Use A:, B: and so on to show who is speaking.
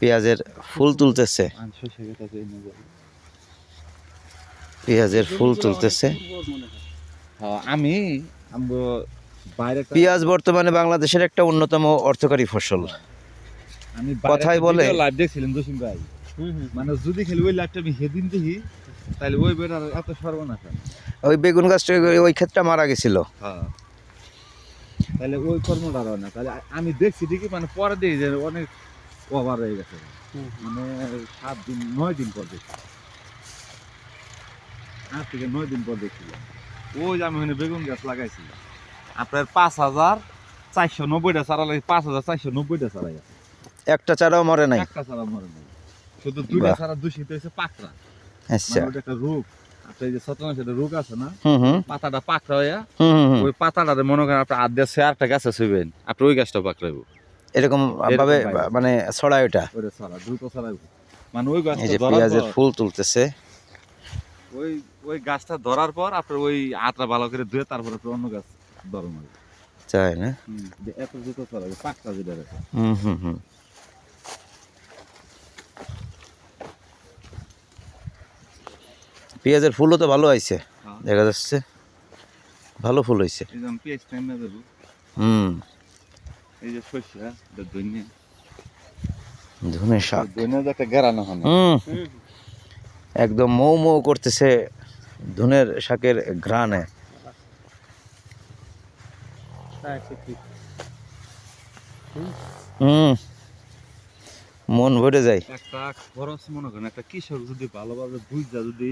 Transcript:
A: পেঁয়াজের ফুল তুলতেছে। পেঁয়াজের ফুল তুলতেছে।
B: হ্যাঁ, আমি
A: পেঁয়াজ বর্তমানে বাংলাদেশের একটা অন্যতম অর্থকারী ফসল।
B: আমি
A: কথাই বলে।
B: লাইভ দেখছিলাম জসিম ভাই। মানে যদি খেলি ওই লাইভটা আমি সেদিন দেখি তাহলে ওই বেটার এত সর্বনাশ
A: ওই বেগুন গাছটা ওই ক্ষেত্রে মারা গেছিল।
B: হ্যাঁ। তাহলে ওই কর্মটা না। তাহলে আমি দেখছি ঠিকই মানে পরে দেখি যে অনেক ওভার হয়ে গেছে। মানে সাত দিন নয় দিন পর দেখছি আট থেকে নয় দিন পর দেখছিলাম ওই যে আমি ওখানে বেগুন গাছ লাগাইছিলাম। আপনার পাঁচ হাজার চারশো নব্বইটা চারা লাগে পাঁচ হাজার চারশো নব্বইটা চারা গেছে।
A: একটা চারাও মরে নাই।
B: একটা চারা মরে নাই। শুধু দুইটা। চারা দূষিত হয়েছে পাকড়া।
A: আচ্ছা।
B: মানে ওটা একটা রোগ আপনার এই যে ছত্রাক একটা রোগ আছে না
A: হুম হুম।
B: পাতাটা পাকড়া হয়ে
A: হুম
B: ওই পাতাটাতে মনে করেন আপনি দিয়ে আরেকটা গাছে শুইবেন। আপনি ওই গাছটা পাকড়াইব।
A: এরকম ভাবে। মানে ছড়ায় ওটা।
B: মানে ওই
A: এই যে পেঁয়াজের ফুল তুলতেছে।
B: ওই ওই গাছটা ধরার পর আপনার ওই আটটা ভালো করে ধুয়ে তারপর অন্য গাছ ধরুন
A: তাই না?
B: এত দ্রুত ছড়াবে পাকটা যেটা
A: হুম হুম হুম। পেঁয়াজের ফুলও তো ভালো হয়েছে
B: হ্যাঁ।
A: দেখা যাচ্ছে। ভালো ফুল হয়েছে। হুম।
B: এই যে শস্য এটা ধনিয়া।
A: ধনে শাক।
B: ধনিয়া যে একটা গেরানো হয়
A: একদম মৌ মৌ করতেছে ধনের শাকের ঘ্রাণে। হুম। মন ভরে যায়।
B: একটা খরচ মনে করেন একটা কৃষক যদি ভালোভাবে বুঝা যদি